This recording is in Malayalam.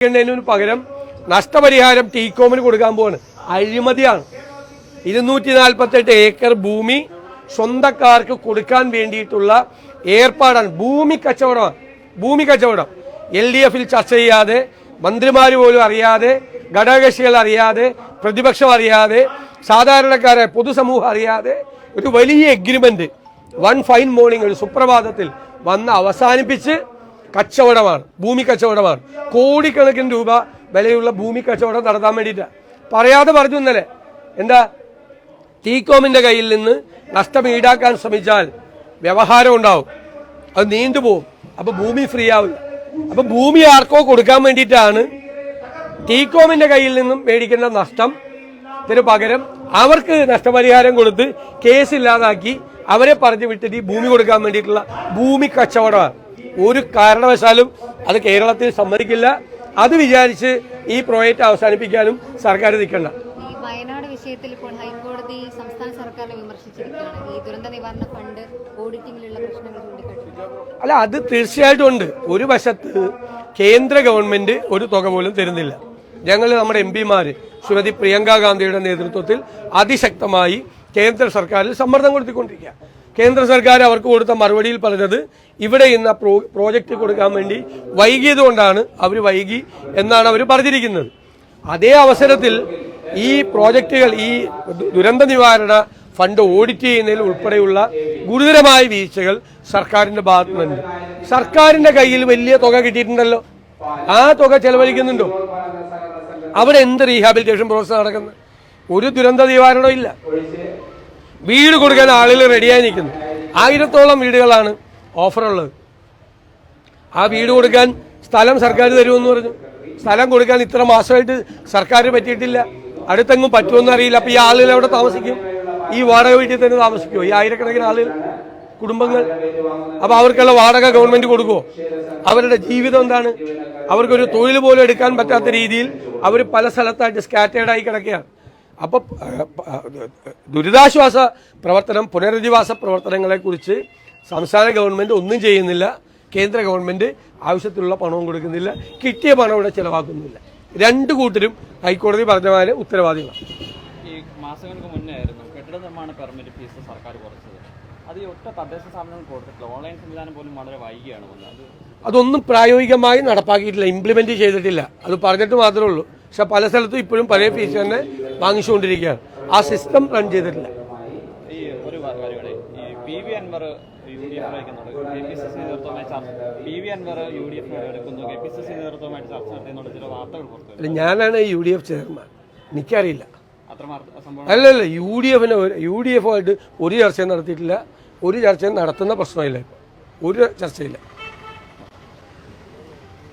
ക്കുന്നതിന് പകരം നഷ്ടപരിഹാരം ടീകോമിന് കൊടുക്കാൻ പോവാണ്. അഴിമതിയാണ്. ഇരുന്നൂറ്റി നാൽപ്പത്തെട്ട് ഏക്കർ ഭൂമി സ്വന്തക്കാർക്ക് കൊടുക്കാൻ വേണ്ടിയിട്ടുള്ള ഏർപ്പാടാണ്. ഭൂമി കച്ചവടമാണ്. ഭൂമി കച്ചവടം. എൽ ഡി എഫിൽ ചർച്ച ചെയ്യാതെ മന്ത്രിമാർ പോലും അറിയാതെ ഘടകകക്ഷികൾ അറിയാതെ പ്രതിപക്ഷം അറിയാതെ സാധാരണക്കാരെ പൊതുസമൂഹം അറിയാതെ ഒരു വലിയ എഗ്രിമെന്റ് വൺ ഫൈൻ മോർണിംഗ് ഒരു സുപ്രഭാതത്തിൽ വന്ന് അവസാനിപ്പിച്ച് കച്ചവടമാണ് ഭൂമി കച്ചവടമാണ്. കോടിക്കണക്കിന് രൂപ വിലയുള്ള ഭൂമി കച്ചവടം നടത്താൻ വേണ്ടിയിട്ടാണ് പറയാതെ പറഞ്ഞു ഇന്നലെ എന്താ ടീകോമിന്റെ കയ്യിൽ നിന്ന് നഷ്ടം ഈടാക്കാൻ ശ്രമിച്ചാൽ വ്യവഹാരം ഉണ്ടാവും. അത് നീണ്ടുപോകും അപ്പൊ ഭൂമി ഫ്രീ ആവില്ല. അപ്പൊ ഭൂമി ആർക്കോ കൊടുക്കാൻ വേണ്ടിയിട്ടാണ് ടീകോമിന്റെ കയ്യിൽ നിന്നും മേടിക്കുന്ന നഷ്ടം ഇതിന് പകരം അവർക്ക് നഷ്ടപരിഹാരം കൊടുത്ത് കേസ് ഇല്ലാതാക്കി അവരെ പറഞ്ഞു വിട്ടിട്ട് ഭൂമി കൊടുക്കാൻ വേണ്ടിയിട്ടുള്ള ഭൂമി കച്ചവടമാണ്. ഒരു കാരണവശാലും അത് കേരളത്തിൽ സമ്മതിക്കില്ല. അത് വിചാരിച്ച് ഈ പ്രോജക്റ്റ് അവസാനിപ്പിക്കാനും സർക്കാർ നിൽക്കണ്ട. വയനാട് വിഷയത്തിൽ ഇപ്പോൾ ഹൈക്കോടതി സംസ്ഥാന സർക്കാരിനെ വിമർശിച്ചിരിക്കുകയാണ്. ഈ ദുരന്ത നിവാരണ ഫണ്ട് ഓഡിറ്റിംഗിലുള്ള പ്രശ്നങ്ങൾ അല്ല അത് തീർച്ചയായിട്ടും ഉണ്ട്. ഒരു വശത്ത് കേന്ദ്ര ഗവൺമെന്റ് ഒരു തുക പോലും തരുന്നില്ല. ഞങ്ങൾ നമ്മുടെ എം പിമാര് ശ്രീമതി പ്രിയങ്ക ഗാന്ധിയുടെ നേതൃത്വത്തിൽ അതിശക്തമായി കേന്ദ്ര സർക്കാരിൽ സമ്മർദ്ദം കൊടുത്തിക്കൊണ്ടിരിക്കുക കേന്ദ്ര സർക്കാർ അവർക്ക് കൊടുത്ത മറുപടിയിൽ പറഞ്ഞത് ഇവിടെ ഇന്ന് പ്രോ പ്രോജക്റ്റ് കൊടുക്കാൻ വേണ്ടി വൈകിയത് കൊണ്ടാണ് അവർ വൈകി എന്നാണ് അവർ പറഞ്ഞിരിക്കുന്നത്. അതേ അവസരത്തിൽ ഈ പ്രോജക്റ്റുകൾ ഈ ദുരന്ത നിവാരണ ഫണ്ട് ഓഡിറ്റ് ചെയ്യുന്നതിൽ ഉൾപ്പെടെയുള്ള ഗുരുതരമായ വീഴ്ചകൾ സർക്കാരിന്റെ ഭാഗത്തു നിന്നുണ്ട് സർക്കാരിന്റെ കയ്യിൽ വലിയ തുക കിട്ടിയിട്ടുണ്ടല്ലോ. ആ തുക ചെലവഴിക്കുന്നുണ്ടോ? അവിടെ എന്ത് റീഹാബിലിറ്റേഷൻ പ്രോസസ്സ് നടക്കുന്നത്? ഒരു ദുരന്ത നിവാരണവും ഇല്ല. വീട് കൊടുക്കാൻ ആളുകൾ റെഡിയായി നിൽക്കുന്നു. ആയിരത്തോളം വീടുകളാണ് ഓഫറുള്ളത്. ആ വീട് കൊടുക്കാൻ സ്ഥലം സർക്കാർ തരുമെന്ന് പറഞ്ഞു. സ്ഥലം കൊടുക്കാൻ ഇത്ര മാസമായിട്ട് സർക്കാർ പറ്റിയിട്ടില്ല. അടുത്തെങ്ങും പറ്റുമെന്ന് അറിയില്ല. അപ്പോൾ ഈ ആളുകൾ അവിടെ താമസിക്കും? ഈ വാടക വീട്ടിൽ തന്നെ താമസിക്കുമോ ഈ ആയിരക്കണക്കിന് ആളുകൾ കുടുംബങ്ങൾ. അപ്പോൾ അവർക്കുള്ള വാടക ഗവൺമെന്റ് കൊടുക്കുമോ അവരുടെ ജീവിതം എന്താണ്? അവർക്കൊരു തൊഴിൽ പോലും എടുക്കാൻ പറ്റാത്ത രീതിയിൽ അവർ പല സ്ഥലത്തായിട്ട് സ്കാറ്റേഡായി കിടക്കുകയാണ്. അപ്പൊ ഏഹ്, ഏഹ്, ദുരിതാശ്വാസ പ്രവർത്തനം പുനരധിവാസ പ്രവർത്തനങ്ങളെ കുറിച്ച് സംസ്ഥാന ഗവൺമെന്റ് ഒന്നും ചെയ്യുന്നില്ല കേന്ദ്ര ഗവൺമെന്റ് ആവശ്യത്തിലുള്ള പണവും കൊടുക്കുന്നില്ല കിട്ടിയ പണം ഇവിടെ ചിലവാക്കുന്നില്ല. രണ്ട് കൂട്ടരും ഹൈക്കോടതി പറഞ്ഞ പോലെ ഉത്തരവാദികളാണ്. ഈ മാസങ്ങൾക്ക് മുന്നേ ആയിരുന്നു കെട്ടിട നിർമ്മാണ പെർമിറ്റ് ഫീസ് സർക്കാർ കുറച്ചത്. അത് ഒറ്റ തദ്ദേശ സ്ഥാപനങ്ങൾ കൊടുത്തിട്ടില്ല. ഓൺലൈൻ സംവിധാനം പോലും വളരെ വൈകിയാണ് അതൊന്നും പ്രായോഗികമായി നടപ്പാക്കിയിട്ടില്ല ഇംപ്ലിമെന്റ് ചെയ്തിട്ടില്ല. അത് പറഞ്ഞിട്ട് മാത്രമേ ഉള്ളൂ. പക്ഷെ പല സ്ഥലത്തും ഇപ്പോഴും പഴയ ഫീസ് തന്നെ വാങ്ങിച്ചുകൊണ്ടിരിക്കുകയാണ്. ആ സിസ്റ്റം റൺ ചെയ്തിട്ടില്ല. ഞാനാണ് യു ഡി എഫ് ചെയർമാൻ. എനിക്കറിയില്ല. അല്ല അല്ല യു ഡി എഫിന് യു ഡി എഫുമായിട്ട് ഒരു ചർച്ചയും നടത്തിയിട്ടില്ല. ഒരു ചർച്ചയും നടത്തുന്ന പ്രശ്നമില്ല ഇപ്പോൾ ഒരു ചർച്ചയില്ല.